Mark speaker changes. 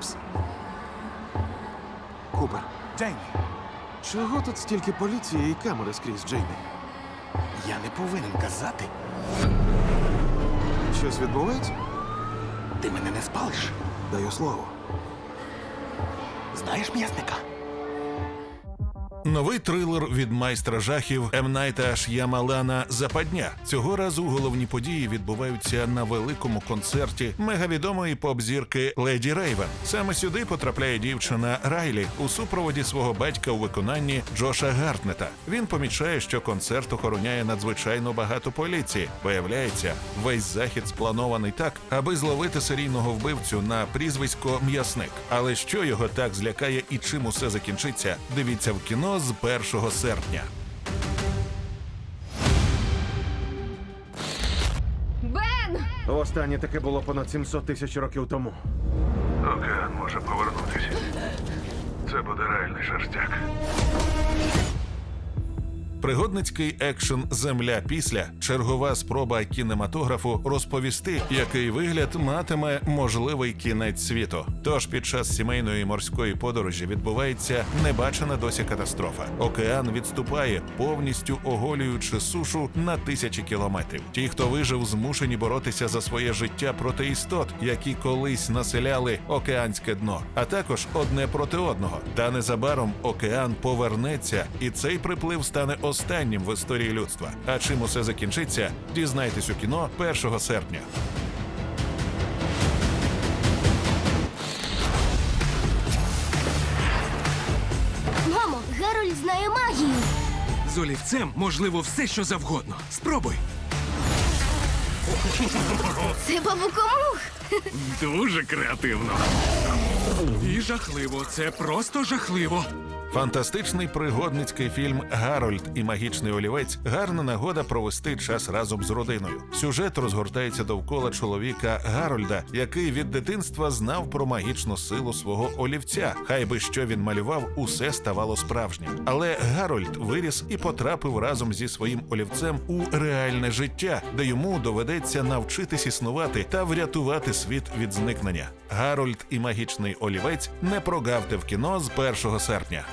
Speaker 1: Пс. Купер. Джеймі.
Speaker 2: Чого тут стільки поліції і камери скрізь, Джеймі?
Speaker 1: Я не повинен казати.
Speaker 2: Щось відбувається?
Speaker 1: Ти мене не спалиш.
Speaker 2: Даю слово.
Speaker 1: Знаєш м'ясника?
Speaker 3: Новий трилер від майстра жахів М. Найта Ш'ямалана Западня. Цього разу головні події відбуваються на великому концерті мегавідомої поп-зірки Леді Рейвен. Саме сюди потрапляє дівчина Райлі у супроводі свого батька у виконанні Джоша Гартнета. Він помічає, що концерт охороняє надзвичайно багато поліції. Виявляється, весь захід спланований так, аби зловити серійного вбивцю на прізвисько М'ясник. Але що його так злякає і чим усе закінчиться? Дивіться в кіно з 1 серпня.
Speaker 4: Бен!
Speaker 2: Останнє таке було понад 700 тисяч років тому.
Speaker 5: Океан може повернутися. Це буде реальний шерстяк.
Speaker 3: Пригодницький екшен Земля після чергова спроба кінематографу розповісти, який вигляд матиме можливий кінець світу. Тож під час сімейної морської подорожі відбувається небачена досі катастрофа. Океан відступає, повністю оголюючи сушу на тисячі кілометрів. Ті, хто вижив, змушені боротися за своє життя проти істот, які колись населяли океанське дно, а також одне проти одного. Та незабаром океан повернеться, і цей приплив стане останнім в історії людства. А чим усе закінчиться, дізнайтесь у кіно 1 серпня.
Speaker 4: Мамо, Герольд знає магію.
Speaker 6: З олівцем можливо все, що завгодно. Спробуй.
Speaker 4: Це бабукомух.
Speaker 6: Дуже креативно. І жахливо. Це просто жахливо.
Speaker 3: Фантастичний пригодницький фільм Гарольд і магічний олівець гарна нагода провести час разом з родиною. Сюжет розгортається довкола чоловіка Гарольда, який від дитинства знав про магічну силу свого олівця. Хай би що він малював, усе ставало справжнім. Але Гарольд виріс і потрапив разом зі своїм олівцем у реальне життя, де йому доведеться навчитись існувати та врятувати світ від зникнення. Гарольд і магічний олівець не прогавте в кіно з 1 серпня.